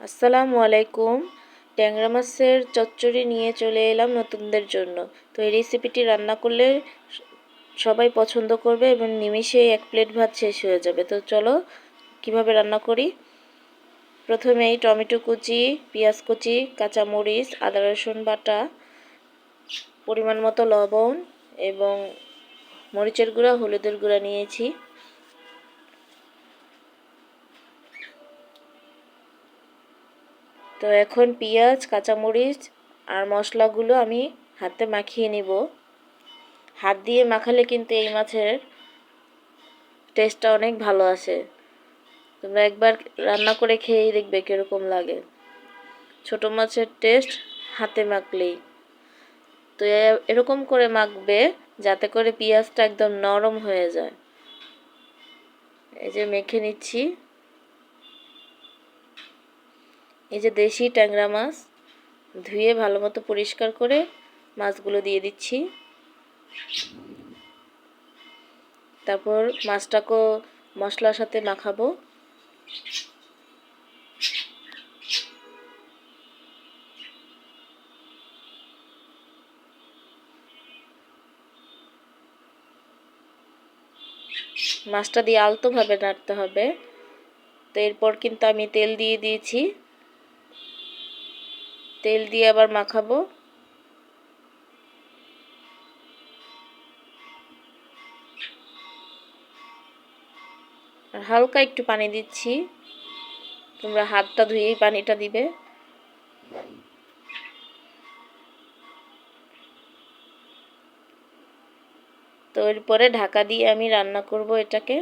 আসসালামু আলাইকুম। ট্যাংরা মাছের চচ্চড়ি নিয়ে চলে এলাম নতুনদের জন্য। তো এই রেসিপিটি রান্না করলে সবাই পছন্দ করবে এবং নিমিষেই এক প্লেট ভাত শেষ হয়ে যাবে। তো চলো কীভাবে রান্না করি? প্রথমেই টমেটো কুচি, পেঁয়াজ কুচি, কাঁচামরিচ, আদা, রসুন বাটা, পরিমাণ মতো লবণ এবং মরিচের গুঁড়া, হলুদের গুঁড়া নিয়েছি। তো এখন পেঁয়াজ, কাঁচামরিচ আর মশলাগুলো আমি হাতে মাখিয়ে নিব। হাত দিয়ে মাখালে কিন্তু এই মাছের টেস্টটা অনেক ভালো আসে। তোমরা একবার রান্না করে খেয়েই দেখবে কীরকম লাগে। ছোট মাছের টেস্ট হাতে মাখলেই। তো এরকম করে মাখবে যাতে করে পেঁয়াজটা একদম নরম হয়ে যায়। এই যে মেখে নিচ্ছি। এই যে দেশি ট্যাংরা মাছ, ধুয়ে ভালো মতো পরিষ্কার করে মাছগুলো দিয়ে দিচ্ছি। তারপর মাছটাকেও মশলার সাথে মাখাবো। মাছটা দিয়ে আলতোভাবে নাড়তে হবে। তো এরপর কিন্তু আমি তেল দিয়ে দিয়েছি। তেল দিয়ে আবার মাখাবো। আর হালকা একটু পানি দিচ্ছি। তোমরা হাতটা ধুয়েই পানিটা দিবে। তো এরপরে ঢাকা দিয়ে আমি রান্না করব এটাকে,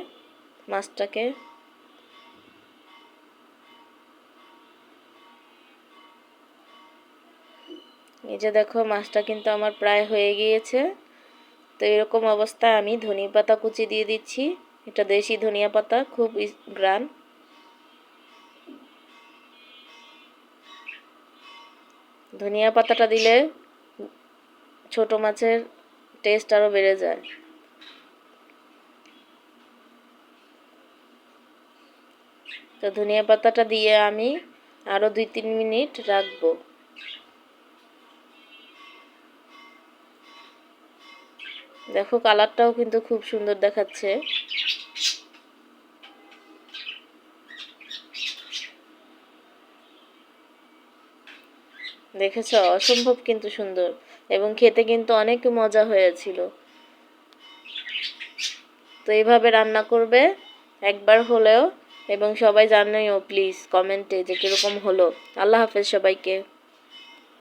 মাছটাকে। এই যে দেখো, মাছটা কিন্তু আমার প্রায় হয়ে গিয়েছে। তো এরকম অবস্থায় আমি ধনিয়া পাতা কুচি দিয়ে দিচ্ছি। এটা দেশি ধনিয়া পাতা, খুব গ্রান। ধনিয়া পাতাটা দিলে ছোট মাছের টেস্ট আরও বেড়ে যায়। তো ধনিয়া পাতাটা দিয়ে আমি আরও দুই তিন মিনিট রাখব। দেখো, কালারটাও কিন্তু খুব সুন্দর দেখাচ্ছে। দেখেছ? অসম্ভব কিন্তু সুন্দর এবং খেতে কিন্তু অনেক মজা হয়েছিল। তো এইভাবে রান্না করবে একবার হলেও এবং সবাই জানাইও প্লিজ কমেন্টে যে কীরকম হলো। আল্লাহ হাফেজ সবাইকে।